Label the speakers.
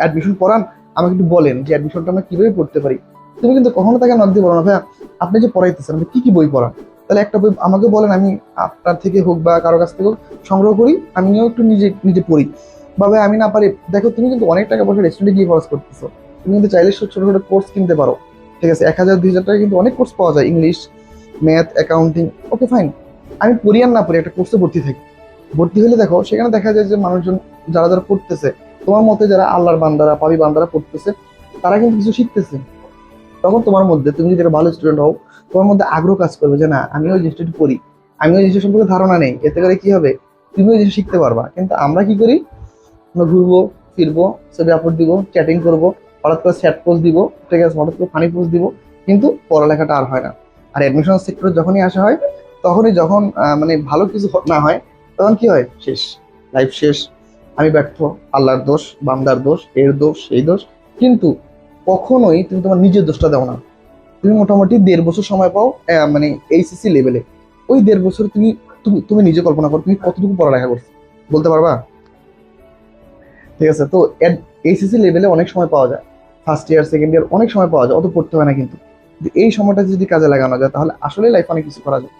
Speaker 1: Admission করান আমাকে একটু বলেন যে অ্যাডমিশনটা আমরা কীভাবে পড়তে পারি। তুমি কিন্তু কখনো তাকে নক দিয়ে বলো না, ভাইয়া, আপনি যে পড়াইতেছেন, আপনি কি কি বই পড়ান? তাহলে একটা বই আমাকে বলেন, আমি আপনার থেকে হোক বা কারও কাছ থেকে হোক সংগ্রহ করি, আমিও একটু নিজে নিজে পড়ি। বা ভাই আমি না পারি, দেখো, তুমি কিন্তু অনেক টাকা পয়সা রেস্টুরেন্টে গিয়ে খরচ করতেছো। তুমি কিন্তু চাইলে ছোট ছোট কোর্স কিনতে পারো। ঠিক আছে, এক হাজার, দুই হাজার টাকা কিন্তু অনেক কোর্স পাওয়া যায় English math accounting okay fine আমি পড়ি আর না পড়ি, একটা কোর্সে ভর্তি থাকি। ভর্তি হলে দেখো, সেখানে দেখা যায় যে মানুষজন, যারা যারা পড়তেছে তোমার মতে যারা আল্লাহর বান্দারা পাবি বান্দারা পড়তেছে, তারা কিন্তু কিছু শিখতেছে। তখন তোমার মধ্যে তুমি যদি ভালো স্টুডেন্ট হও, তোমার মধ্যে আগ্রহ কাজ করবে যে না, আমি ওই জিনিসটা পড়ি আমি ওই জিনিসটা সম্পর্কে ধারণা নেই। এতে করে কি হবে? তুমি ওই জিনিস শিখতে পারবা। কিন্তু আমরা কি করি? আমরা ঘুরবো, ফিরবো, ছবি আপলোড দিব চ্যাটিং করব, হঠাৎ করে স্যাট পোস্ট দিব, ঠিক আছে, হঠাৎ করে ফানি পোস্ট দিব, কিন্তু পড়ালেখাটা আর হয় না। আর অ্যাডমিশন সেক্টরে যখনই আসা হয়, তখনই যখন মানে ভালো কিছু না হয়, তখন কি হয়? শেষ। লাইফ শেষ। আমি ব্যর্থ, আল্লাহর দোষ, বান্দার দোষ, এর দোষ সেই দোষ। কিন্তু কখনোই তুমি তোমার নিজের দোষটা দাও না। তুমি মোটামুটি দেড় বছর সময় পাও মানে এইচএসসি লেভেলে ওই দেড় বছর তুমি তুমি তুমি নিজে কল্পনা করো, তুমি কতটুকু পড়ালেখা করছ? বলতে পারবা? ঠিক আছে, তো এইচএসসি লেভেলে অনেক সময় পাওয়া যায়। ফার্স্ট ইয়ার সেকেন্ড ইয়ার অনেক সময় পাওয়া যায়, অত পড়তে হয় না কিন্তু। এই সময়টা যদি কাজে লাগানো যায়, তাহলে আসলে লাইফ অনেক কিছু করা যায়।